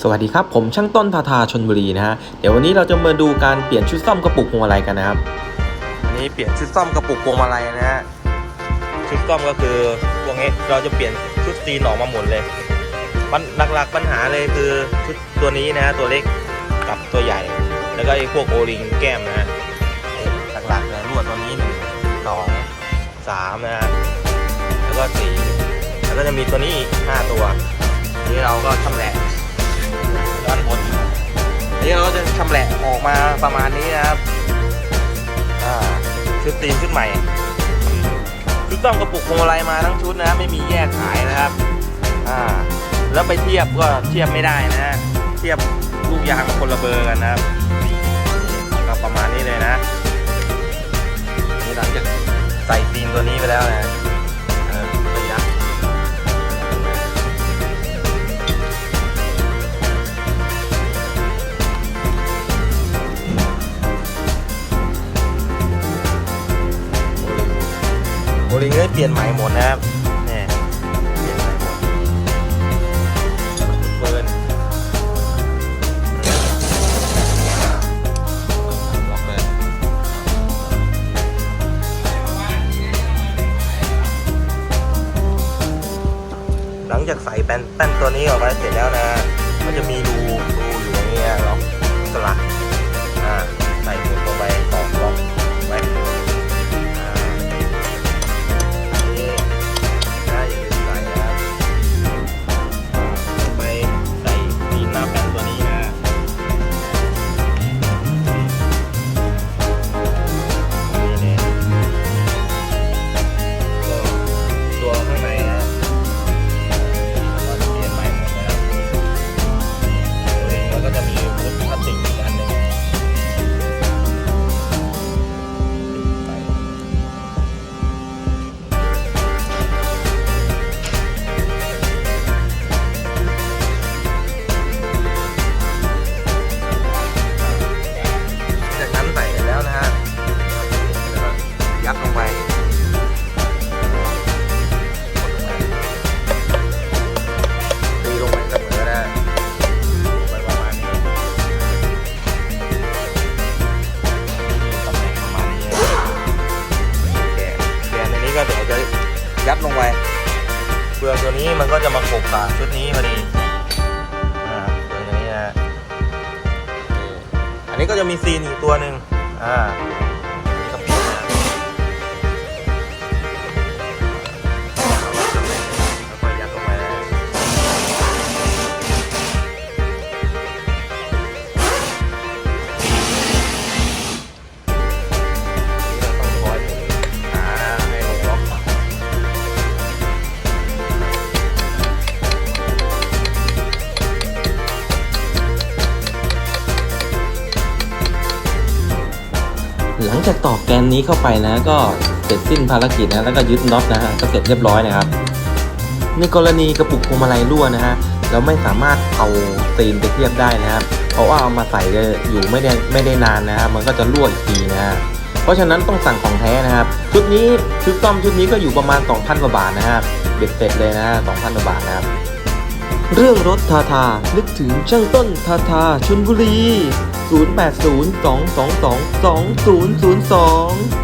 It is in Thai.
สวัสดีครับ ผมช่างต้นทาทาชนบุรีนะฮะ เดี๋ยววันนี้เราจะมาดูการเปลี่ยนชุดซ่อมกระปุกพวงมาลัยกันนะครับอันนี้เปลี่ยนชุดซ่อมกระปุกพวงมาลัยนะฮะ ชุดซ่อมก็คือพวกนี้เราจะเปลี่ยนชุดซีนออกมาหมดเลยปัญหลักๆปัญหาเลยคือชุดตัวนี้นะฮะตัวเล็กกับตัวใหญ่ แล้วก็ไอ้พวกโอลิงแก้มนะฮะหลักๆเลยลวดตัวนี้หนึ่งสองสามนะฮะ แล้วก็สี่แล้วก็จะมีตัวนี้อีกห้าตัว นี่เราก็ชำแหละ ชำแหละออกมาประมาณนี้นะครับอ่าชุดตีนชุดใหม่ชุดต้องกระปุกพวงมาลัยมาทั้งชุดนะไม่มีแยกขายนะครับอ่าแล้วไปเทียบก็เทียบไม่ได้นะฮะเทียบลูกยางมันคนละเบอร์กันนะครับ โอลิงได้เปลี่ยนใหม่หมดนะครับเนี่ยเปลี่ยนใหม่หมดเบิร์นล็อกเลยหลังจากใส่แป้นแป้นตัวนี้ออกมาเสร็จแล้วนะ มันจะมีรูรูอยู่ตรงนี้ล็อกสลัก ยัดลงไปเปลือกตัวนี้มันก็จะมาขบกับชุดนี้พอดีอ่าเปลือกตัวนี้นะอันนี้ก็จะมีซีนอีกตัวหนึ่งอ่า หลังจากตอกแกนนี้เข้าไปนะ ก็เสร็จสิ้นภารกิจนะแล้วก็ยึดน็อตนะฮะก็เสร็จเรียบร้อยนะครับ ในกรณีกระปุกพวงมาลัยรั่วนะฮะเราไม่สามารถเอาซีนไปเทียบได้นะครับเพราะว่าเอามาใส่อยู่ไม่ได้ไม่ได้นานนะครับมันก็จะรั่วอีกทีนะฮะเพราะฉะนั้นต้องสั่งของแท้นะครับ ชุดนี้ชุดซ่อมชุดนี้ก็อยู่ประมาณ 2,000กว่าบาทนะครับเบ็ดเสร็จเลยนะฮะ2,000กว่าบาทนะครับ เรื่องรถทาทา นึกถึงช่างต้นทาทาชนบุรี 0802222002